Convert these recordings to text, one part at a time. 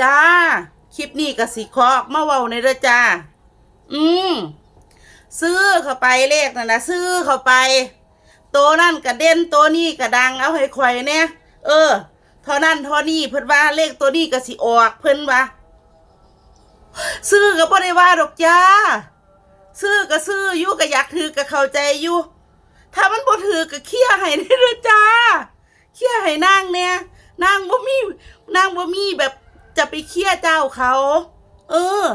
จ้า คลิปนี้ก็สิขอออกมาเว้าในเด้อจ้า อืมซื้อเข้าไปเลขนั่นนะซื้อเข้าไป โตนั่นก็เด่นโตนี้ก็ดังเอาให้ข่อยเนี่ยเออเท่านั้นเท่านี้เพิ่นว่าเลขตัวนี้ก็สิออกเพิ่นว่าซื้อก็บ่ได้ว่าดอกจ้า ซื้อก็ซื้ออยู่ก็อยากถือก็เข้าใจอยู่ ถ้ามันบ่ถือก็เคลียร์ให้ได้เด้อจ้าเคลียร์ให้นางเนี่ยนางบ่มีนางบ่มีแบบ จะไปเคลียเจ้าเขา เออ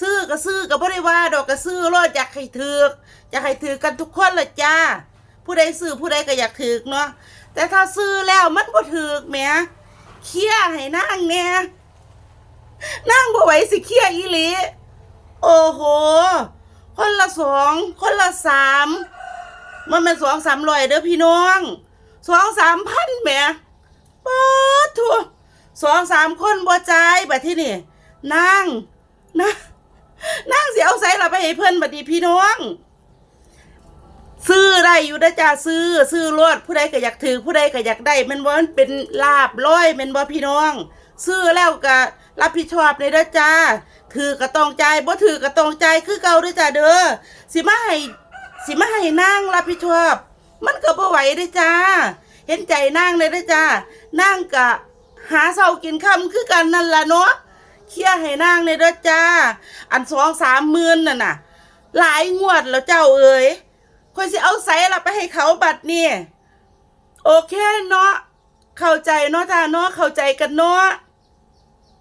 ซื้อก็ซื้อก็บ่ได้ว่า ดอกก็ซื้อรอดอยากให้ถือกอยากให้ถือกันทุกคนละจ้า ผู้ใดซื้อผู้ใดก็อยากถือเนาะแต่ถ้าซื้อแล้วมันบ่ถือกแหมเคลียให้นางเนี่ยนางบ่ไหวสิเคลียอีหลีโอ้โห คนละสองคนละสามมันเป็นสองสามร้อยเด้อพี่น้องสองสามพันแหมป๊าดทั่ว สองสามคนบ่จ่ายบัดที่นี่นางนะนางสิเอาใส่ละไปให้เพิ่อนบัดนี้พี่น้องซื้อได้อยู่นะจ้าซื้อซื้อรถผู้ใดก็อยากถือผู้ใดก็อยากได้มันว่ามันเป็นลาบร้อยมันว่าพี่น้อง ซื้อแล้วก็รับผิดชอบเลยนะจ้าถือก็ต้องใจบ่ถือก็ต้องใจคือเก่าด้วยจ้าเด้อสิมาให้สิมาให้นางรับผิดชอบ มันก็บ่ไหวด้อจ้า เห็นใจนางเลยเด้อจ้านางก็ หาเช้ากินค่ำคือกันนั่นล่ะเนาะเคลียร์ให้นางเลยด้วยจ้า อันสองสามหมื่นน่ะน่ะ หลายงวดแล้วเจ้าเอ๋ยคอยสิเอาไซส์ละไปให้เขาบัดนี่โอเคเนาะเข้าใจเนาะจ้าเนาะเข้าใจกันเนาะ